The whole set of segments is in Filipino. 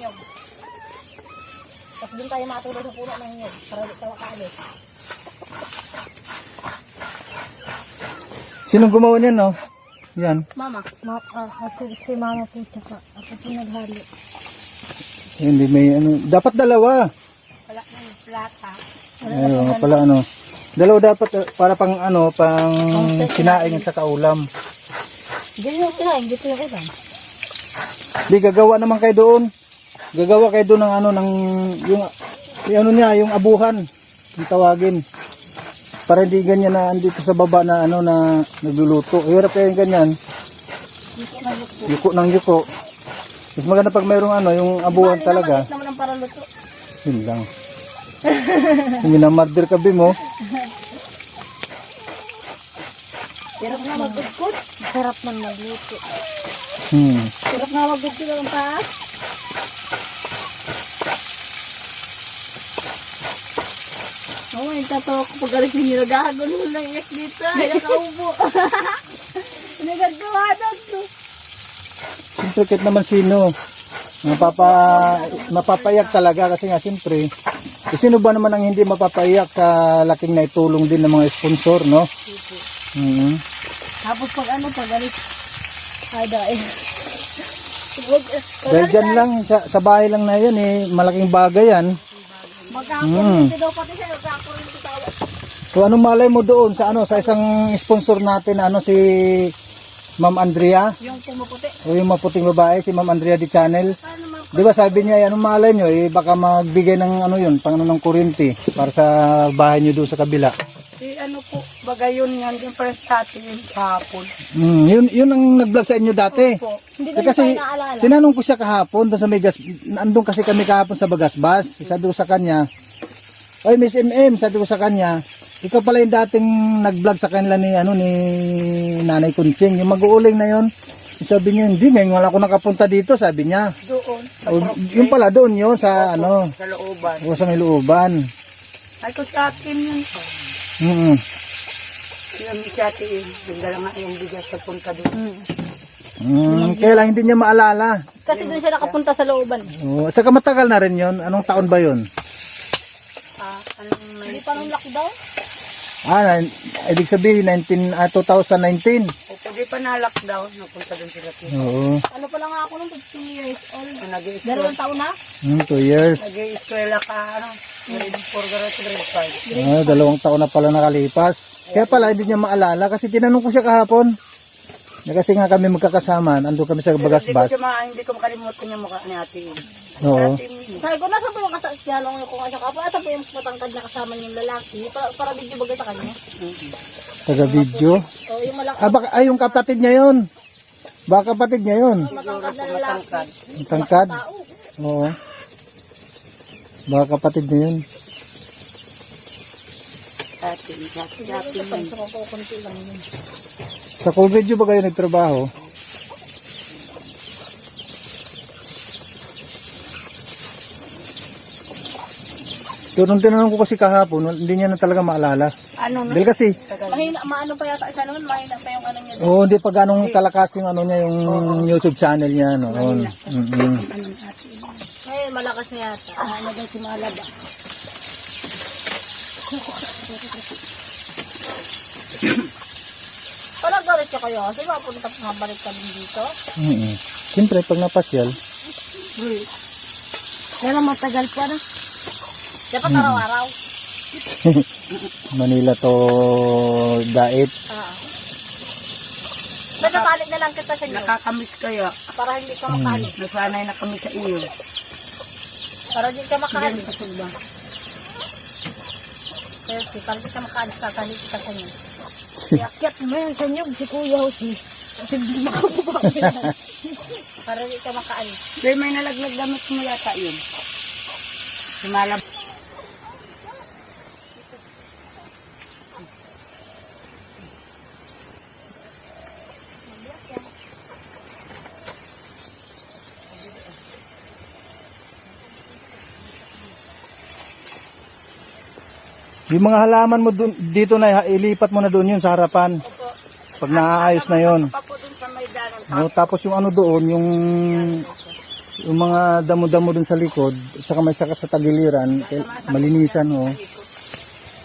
nyog. Tapos doon tayo matulog sa puno ng nyog. Para di tayo kaalis. Sinong gumawa niyan, no? Yan. Mama. Ma ah, kasi si mama po tsaka ako po naghalo. Hindi may ano. Dapat dalawa. Wala na yung plata. Ayun, nga pala ano. Dalawa dapat eh, para pang ano, pang sinaing sa kaulam. Diyan yung kinain, dito yung ulam. Di gagawa naman kayo doon. Gagawa kayo doon ng ano ng yung, yung ano niya, yung abuhan. Yung tawagin. Para hindi ganyan na andito sa baba na ano na nagluluto. Hirap kayo yung ganyan. Na. Yuko ng yuko. Mas maganda pag mayroong ano, yung abuhan talaga. naman, naman ang para luto. Yun lang. Hindi na murder ka mo. Sarap nga magdugkod. Sarap man magluto. Hmm. Sarap nga magdugkod ang taas. Oh, nagtatawa ko pag alis ninyo. Naghahagon mo lang iyak dito. Ay, nakaubo. Nagagawa na to. Siyempre kahit naman sino. Mapapa, mapapayak talaga kasi nga siyempre. Eh, sino ba naman ang hindi mapapayak sa laking naitulong din ng mga sponsor, no? Mhm. Tapos pag ano, pag alis. Ay, dahil. Pag Dahil dyan lang, sa, sa bahay lang na yan eh, malaking bagay yan. Magkakakulit daw pati siya. Magkakakulit ko tawa. So anong malay mo doon sa ano sa isang sponsor natin ano si Ma'am Andrea Yung pumuputi. o yung maputing babae si Ma'am Andrea di Channel. Man? 'Di ba sabi niya anong malay nyo eh baka magbigay ng ano yun pang ano ng kuryente para sa bahay niyo doon sa kabila. Ano po, bagayon yan. Yung parang sa atin yung kahapon. Mm, yun yun ang nag-vlog sa inyo dati. Po. Hindi Eh, ko kasi kasi naalala. tinanong ko siya kahapon doon sa may gas andun kasi kami kahapon sa Bagasbas. Sabi ko sa kanya, "Oy Miss MM," sabi ko sa kanya, ikaw pala yung dating nag-vlog sa kanila ni ano ni Nanay Kunching, yung mag-uuling na yon. Sabi niya, hindi, ngayon wala ako nakapunta dito, sabi niya. Doon. O, yung pala doon yun sa ano, Sa looban. o sa may looban. Ay ko sa atin yun. Mm Yung sa atin, yung dala nga yung bigas sa punta doon. mm, kaya lang hindi niya maalala. Kasi doon siya nakapunta sa looban. O, at saka matagal na rin yun. Anong taon ba yun? Ah, anong Hindi pa nung lockdown? Ah, na- ibig sabihin 19, ah, 2019. O pwede pa na lockdown, napunta doon sila. Oo. Ano pa lang ako nung 15 years old? Nag-i-eskwela Dalawang taon na? Mm, two years. ka, ano, grade 4 grade grade 5. Ah, dalawang taon na pala nakalipas. Kaya pala hindi niya maalala kasi tinanong ko siya kahapon. Na kasi nga kami magkakasama, ando kami sa Hindi ko, Bagasbas. siya ma, hindi ko makalimutan yung mukha ni ate. Oo. Ate Mimi. Sabi ko, nasa po yung kasasyalang yung kung asya ka pa? Asa po yung matangkad na kasama yung lalaki? Para, para video bagay sa kanya? Taga video. O yung malaki, Ah, baka, ay, yung kapatid niya yun. Baka kapatid niya yun. matangkad na lalaki. Ang tangkad. Tao. Oo. Baka kapatid niya yun. Lang yun. Sa cool video ba kayo nagtrabaho? So, nung tinanong ko kasi kahapon, hindi niya na talaga maalala. Ano na? Dahil kasi, Mahina, maano pa yata isa naman, mahina pa yung ano niya. Oo, hindi pa ganong kalakas yung ano niya, yung YouTube channel niya noon. Mm-mm. Ngayon, malakas na yata. Ah, nagay si Malaba. Parang galit siya kayo. Kasi mapunta pa balik ka din dito. Mm-mm. Siyempre, pag napasyal, Yan ang matagal pa na. Dapat araw-araw. Manila to dait. Ah. Nagkakalit na lang kita sa inyo. Nakakamiss kaya. Para hindi ka makalit. Nasanay na kami sa iyo. Para hindi ka. Kaya si, para hindi ka makalit. Kakalit ka sa inyo. Yakyat mo yan sa inyo. Si Kuya Jose. Kasi hindi makabuka yan. Para hindi ka makaalis. Dahil may nalaglag damit mo yata yun. Sumalab. Yung mga halaman mo dun, dito na, ilipat mo na doon yun sa harapan. Pag naaayos na yun. Papo dun sa may danan. No, tapos yung ano doon, yung yung mga damo-damo dun sa likod, at saka may saka sa tagiliran, kaya malinisan oh.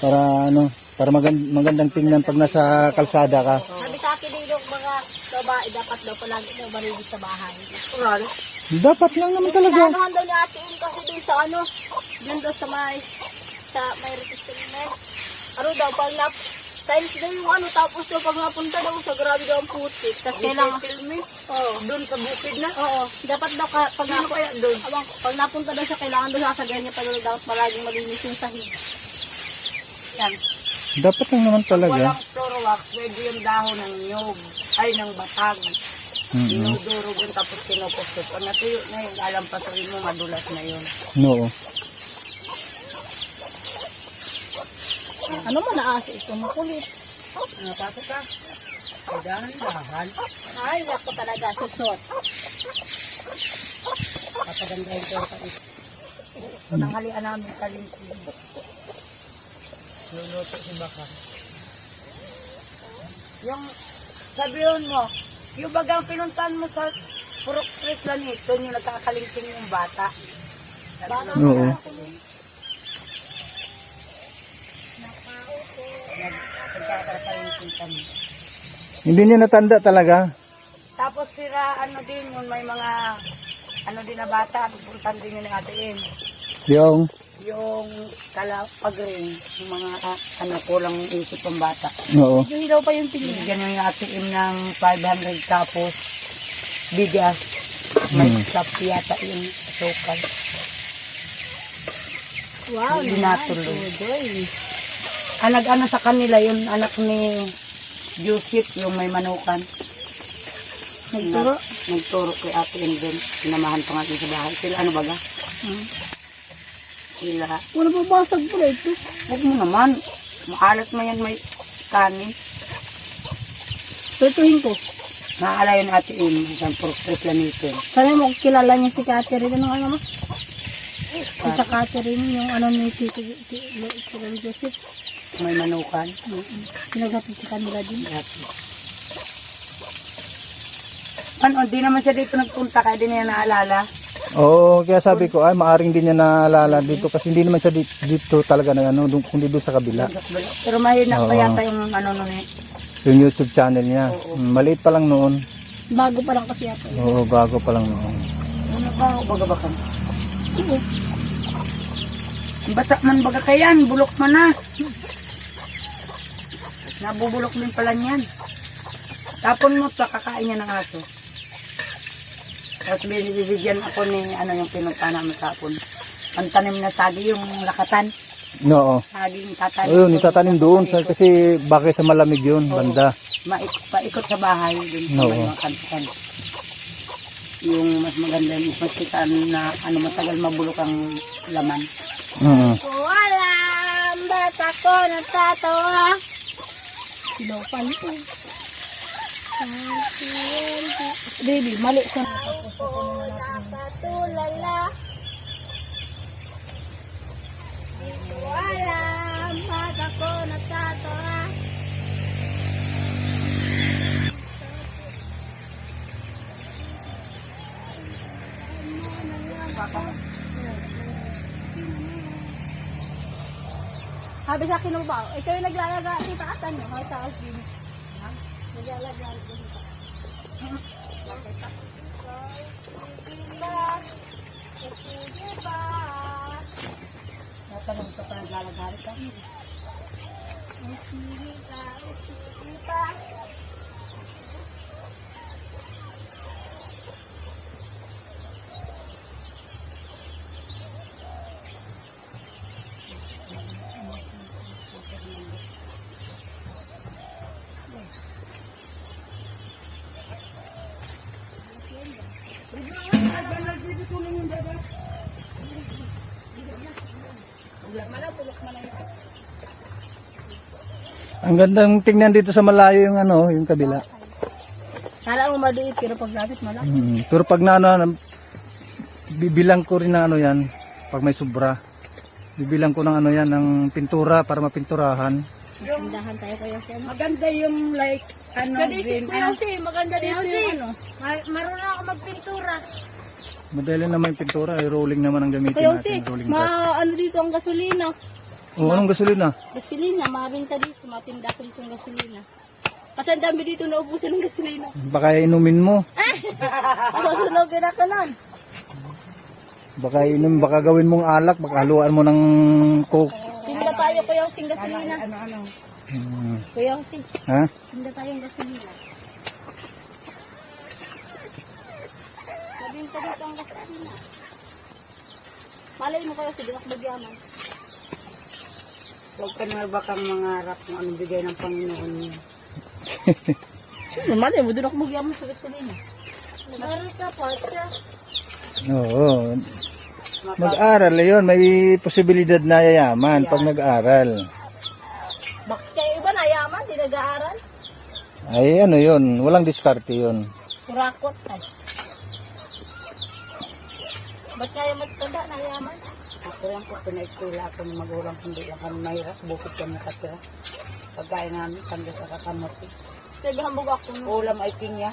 Para ano, para magand- magandang tingnan pag nasa kalsada ka. Sabi sa akin dito, mga babae, dapat daw palagi daw malinis sa bahay. Oral. Dapat lang naman talaga. Ano daw ni Ate kasi dun sa ano, dun daw sa may, sa may resistance. Ano daw, pag nap, times daw yung ano, tapos daw pag napunta daw sa grabe daw ang putik. Tapos kailangan, Oo. Doon sa bukid na. Oo, dapat daw ka, pag napunta, kaya doon? Abang, pag napunta daw siya, kailangan daw sasagayan niya pa daw dapat palaging malinis yung sahig. Yan. Dapat lang naman talaga. Walang florwax, pwede yung dahon ng nyog, ay ng batag. Mm-mm. Dinudurog yun tapos kinupusok. Pag natuyo na yun, alam pa mo, madulas na yun. No. Ano mo naasi ito, makulit. Ano pa ka? Kailangan dahan. Ay, wako talaga, susot. Papagandahin ko sa ito. Pananghalian namin kalintin. Luluto si Bakar. Yung, sabihin mo, yung bagang pinuntan mo sa Purok Street lang ito, yung nagkakalingting yung bata. Bata Oo. Kami. Hindi niya natanda talaga. Tapos sira, ano din yun, may mga, ano din na bata, pupuntan din yun Ate Em. Yung, Yung kalapag rin, yung mga, ah, ano, kulang isip ng bata. oo. Yung hilaw pa yung tingin. Binigyan yung Em ng 500 tapos bigas. May Hmm. cup yata yung asukal. Wow, Hindi natuloy. Udoy. Ah, nag-ano sa kanila, yung anak ni Joseph, yung may manukan. Nagturo? Nagturo kay Ate din. Sinamahan pa nga sa bahay. Sila ano baga? Hmm. Sila. Wala pa basag pala ito. Huwag mo naman. Maalat mo yan may kanin. Tutuhin ko. Maala yun Ate Em. Isang purok lang nito. Sabi mo, kilala niya si Catherine. Ano ano mo? Sa Catherine, yung ano ni Tito Joseph. May manukan. Sinagapit sa kanila din. Ano, di naman siya dito nagpunta kaya di niya naalala. Oo, kaya sabi ko, ay, maaring din niya naalala dito kasi hindi naman siya dito, dito talaga na ano, dun- kundi doon sa kabila. Pero mahina pa Oo. yata yung ano nun eh. Yung YouTube channel niya. Mm, Maliit pa lang noon. Bago pa lang kasi ako. Oo, bago pa lang noon. Ano ba baga ba kan? Bata man baga kayan, bulok man na. Nabubulok din pala niyan. Tapon mo sa kakain niya ng aso. Tapos binibigyan ako ni ano yung pinunta namin tapon. Ang tanim na sagi yung lakatan. Oo. Saging tatanim. Ayun, itatanim doon sa, kasi bakit sa malamig yun, banda. Maik, paikot sa bahay dun sa Oo. may mga kantan. Yung mas maganda yung mas kita na ano matagal mabulok ang laman. Mm. Walang bata ko natatawa. Silopan ko. Baby, mali sa... Nakatulala. Walang bata ko natatawa. Sabi sa akin bao, ikaw yung naglalaga sa taasan niyo, may taas din. Ha? Naglalaga din. Natanong ka pa naglalagari ka. Ang gandang tingnan dito sa malayo yung ano, yung kabila. Kala mo maliit, pero pag lapit malaki. Mm. Pero pag na ano, bibilang ko rin na ano yan, pag may sobra. Bibilang ko ng ano yan, ng pintura para mapinturahan. Tindahan tayo kaya siya. Maganda yung like ano green. ko Ano, yan si, maganda dito yung ano. Mar- marunong ako magpintura. Madali naman yung pintura, eh, rolling naman ang gamitin Kaya natin. si, Rolling brush. ma ano dito ang gasolina. Oh, anong gasolina? Gasolina, mabinta dito, matinda ko dito gasolina. Kasi ang dami dito naubusan ng gasolina. Baka inumin mo. Ako sunogin ako nun. Baka inom, baka gawin mong alak, baka haluan mo ng coke. Tinda tayo ko yung sing gasolina. Ano, ano. Hmm. Kuya sing, Ha? tinda tayo ng gasolina. Mabinta dito ang gasolina. Malay mo kayo, sige ako magyaman. Huwag ka na ba kang mangarap kung anong bigay ng Panginoon niya. Malay mo, doon ako magyaman sa gasolina. Meron ka pa siya. Oo. Mag-aral, yun. May posibilidad na yayaman pag nag-aral. Bakit kayo iba nayaman, di nag-aaral? Ay, ano yun. Walang diskarte yun. Kurakot ay. Ba't kaya magtanda nayaman? Ako lang po, pinaeskwela ako ng magulang, hindi lang kami mahirap, bukod kami nakatira. Pagkain namin, tanggal sa kakamati. Naghambog ako. Ulam ay pinya.